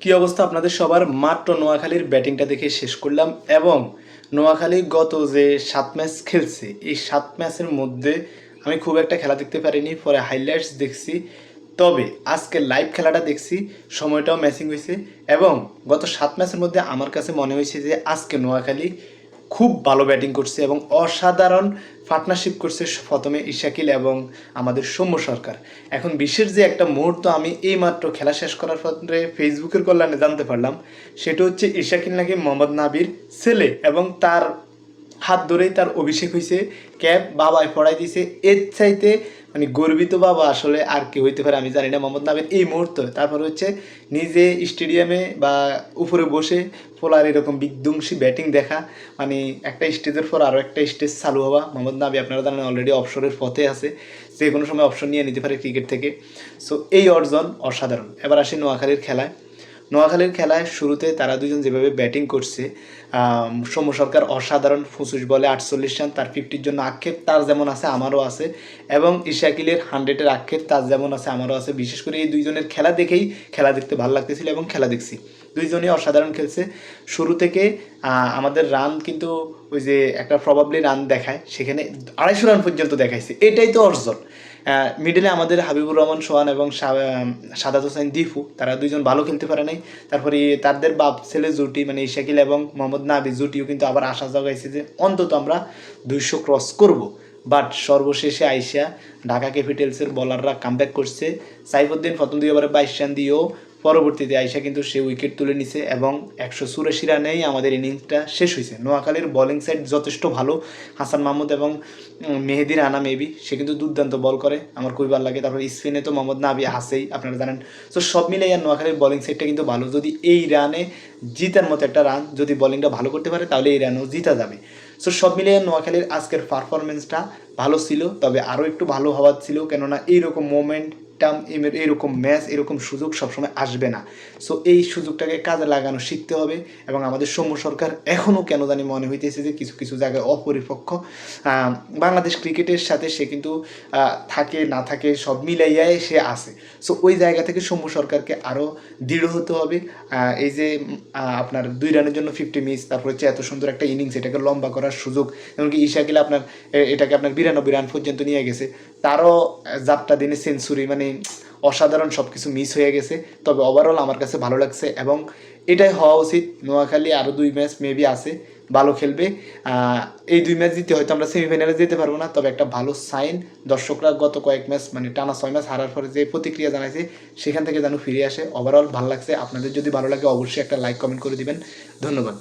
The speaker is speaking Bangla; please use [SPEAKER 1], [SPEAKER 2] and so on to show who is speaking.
[SPEAKER 1] কি অবস্থা আপনাদের সবার? মাত্র নোয়াখালীর ব্যাটিংটা দেখে শেষ করলাম এবং নোয়াখালী গত যে সাত ম্যাচ খেলছে, এই সাত ম্যাচের মধ্যে আমি খুব একটা খেলা দেখতে পারিনি, পরে হাইলাইটস দেখছি। তবে আজকে লাইভ খেলাটা দেখছি, সময়টাও ম্যাচিং হয়েছে এবং গত সাত ম্যাচের মধ্যে আমার কাছে মনে হয়েছে যে আজকে নোয়াখালী খুব ভালো ব্যাটিং করছে এবং অসাধারণ পার্টনারশিপ করছে প্রথমে ইশাকিল এবং আমাদের সৌম্য সরকার। এখন বিশ্বের যে একটা মুহূর্ত আমি এই মাত্র খেলা শেষ করার পরে ফেসবুকের কল্যাণে জানতে পারলাম, সেটা হচ্ছে ইশাকিল নাকি মোহাম্মদ নাবির ছেলে এবং তার হাত ধরেই তার অভিষেক হয়েছে ক্যাব বাবায় পড়াই দিছে। এর চাইতে মানে গর্বিত বাবা আসলে আর কি হইতে পারে, আমি জানি না। মোহাম্মদ নাবির এই মুহূর্ত। তারপর হচ্ছে নিজে স্টেডিয়ামে বা উপরে বসে পোলার এরকম বিধ্বংসী ব্যাটিং দেখা। মানে একটা স্টেজের পর আরও একটা স্টেজ চালু হওয়া। মোহাম্মদ নাবি, আপনারা জানেন অলরেডি অপসরের পথে আছে। যে কোনো সময় অপশন নিয়ে নিতে পারে ক্রিকেট থেকে। সো এই অর্জন অসাধারণ। এবার আসি নোয়াখালীর খেলায়। নোয়াখালীর খেলায় শুরুতে তারা দুজন যেভাবে ব্যাটিং করছে সৌম্য সরকার অসাধারণ ফুসুস বলে আটচল্লিশ রান, তার ফিফটির জন্য আক্ষেপ তার যেমন আছে, আমারও আছে এবং ইশাকিলের হান্ড্রেডের আক্ষেপ তার যেমন আছে, আমারও আছে। বিশেষ করে এই দুইজনের খেলা দেখেই খেলা দেখতে ভালো লাগতেছিল এবং খেলা দেখছি। দুইজনই অসাধারণ খেলছে। শুরু থেকে আমাদের রান কিন্তু ওই যে একটা প্রবাবলি রান দেখায়, সেখানে আড়াইশো রান পর্যন্ত দেখাইছে। এটাই তো অর্জন। মিডলে আমাদের হাবিবুর রহমান, সোহান এবং সাদাত হোসেন দিফু তারা দুইজন ভালো খেলতে পারে নাই। তারপরে তাদের বাপ, ছেলে জুটি মানে ইশাকিল এবং মোহাম্মদ নাবি জুটিও কিন্তু আবার আশা জাগাইছে যে অন্তত আমরা দুইশো ক্রস করব। বাট সর্বশেষে আইসা ঢাকা ক্যাপিটালসের বলাররা কামব্যাক করছে। সাইফুদ্দিন প্রথম দুই ওভারে বাইশ রান দিয়েও পরবর্তীতে আইসা কিন্তু সে উইকেট তুলে নিছে এবং একশো চুরাশি রানেই আমাদের ইনিংসটা শেষ হয়েছে নোয়াখালীর বোলিং সাইড যথেষ্ট ভালো, হাসান মাহমুদ এবং মেহেদি রানা মেবি সে কিন্তু দুর্দান্ত বল করে। আমার খুবই ভালো লাগে। তারপর স্পিনে তো মোহাম্মদ নাবি হাসেই, আপনারা জানেন। তো সব মিলে আর নোয়াখালীর বোলিং সাইডটা কিন্তু ভালো। যদি এই রানে জিতার মতো একটা রান যদি বোলিংটা ভালো করতে পারে, তাহলে এই রানও জিতা যাবে। সো সব মিলিয়ে নোয়াখালীর আজকের পারফরমেন্সটা ভালো ছিল, তবে আরও একটু ভালো হওয়ার ছিল। কেননা এইরকম মোমেন্ট টার্ম এরকম ম্যাচ এরকম সুযোগ সবসময় আসবে না। সো এই সুযোগটাকে কাজে লাগানো শিখতে হবে এবং আমাদের সৌম্য সরকার এখনও কেন জানি মনে হইতেছে যে কিছু কিছু জায়গায় অপরিপক্ষ বাংলাদেশ ক্রিকেটের সাথে সে কিন্তু থাকে, না থাকে সব মিলাইয়াই সে আসে সো ওই জায়গা থেকে সৌম্য সরকারকে আরও দৃঢ় হতে হবে। এই যে আপনার দুই রানের জন্য ফিফটি মিস তারপর হচ্ছে এত সুন্দর একটা ইনিংস এটাকে লম্বা করার সুযোগ, এমনকি ইশাকিল আপনার এটাকে আপনার বিরানব্বই রান পর্যন্ত নিয়ে গেছে। তারও যাত্রা দিনে সেঞ্চুরি মানে অসাধারণ সব কিছু মিস হয়ে গেছে। তবে ওভারঅল আমার কাছে ভালো লাগছে এবং এটাই হওয়া উচিত। নোয়াখালী আরও দুই ম্যাচ মেবি আছে, ভালো খেলবে। এই দুই ম্যাচ জিতে হয়তো আমরা সেমিফাইনালে যেতে পারব না, তবে একটা ভালো সাইন দর্শকরা গত কয়েক ম্যাচ মানে টানা ছয় ম্যাচ হারার পরে যে প্রতিক্রিয়া জানাইছে, সেখান থেকে যেন ফিরে আসে। ওভারঅল ভালো লাগছে। আপনাদের যদি ভালো লাগে অবশ্যই একটা লাইক কমেন্ট করে দিবেন। ধন্যবাদ।